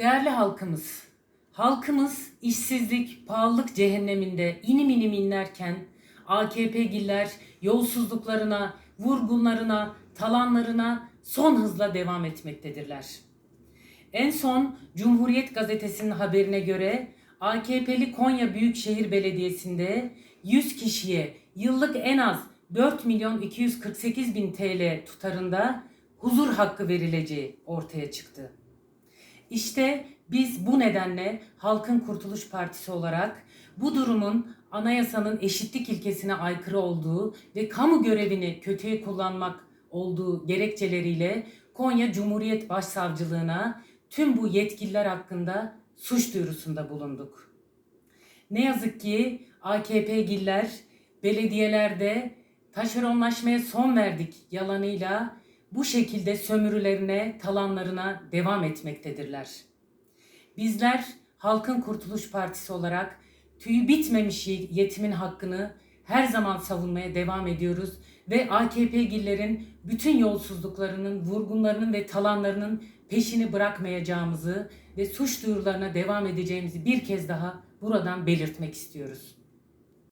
Değerli halkımız, halkımız işsizlik, pahalılık cehenneminde inim inim inlerken AKP'giller yolsuzluklarına, vurgunlarına, talanlarına son hızla devam etmektedirler. En son Cumhuriyet Gazetesi'nin haberine göre AKP'li Konya Büyükşehir Belediyesi'nde 100 kişiye yıllık en az 4 milyon 248 bin TL tutarında huzur hakkı verileceği ortaya çıktı. İşte biz bu nedenle Halkın Kurtuluş Partisi olarak bu durumun anayasanın eşitlik ilkesine aykırı olduğu ve kamu görevini kötüye kullanmak olduğu gerekçeleriyle Konya Cumhuriyet Başsavcılığına tüm bu yetkililer hakkında suç duyurusunda bulunduk. Ne yazık ki AKP'giller belediyelerde taşeronlaşmaya son verdik yalanıyla bu şekilde sömürülerine, talanlarına devam etmektedirler. Bizler Halkın Kurtuluş Partisi olarak tüyü bitmemiş yetimin hakkını her zaman savunmaya devam ediyoruz ve AKP'gillerin bütün yolsuzluklarının, vurgunlarının ve talanlarının peşini bırakmayacağımızı ve suç duyurularına devam edeceğimizi bir kez daha buradan belirtmek istiyoruz.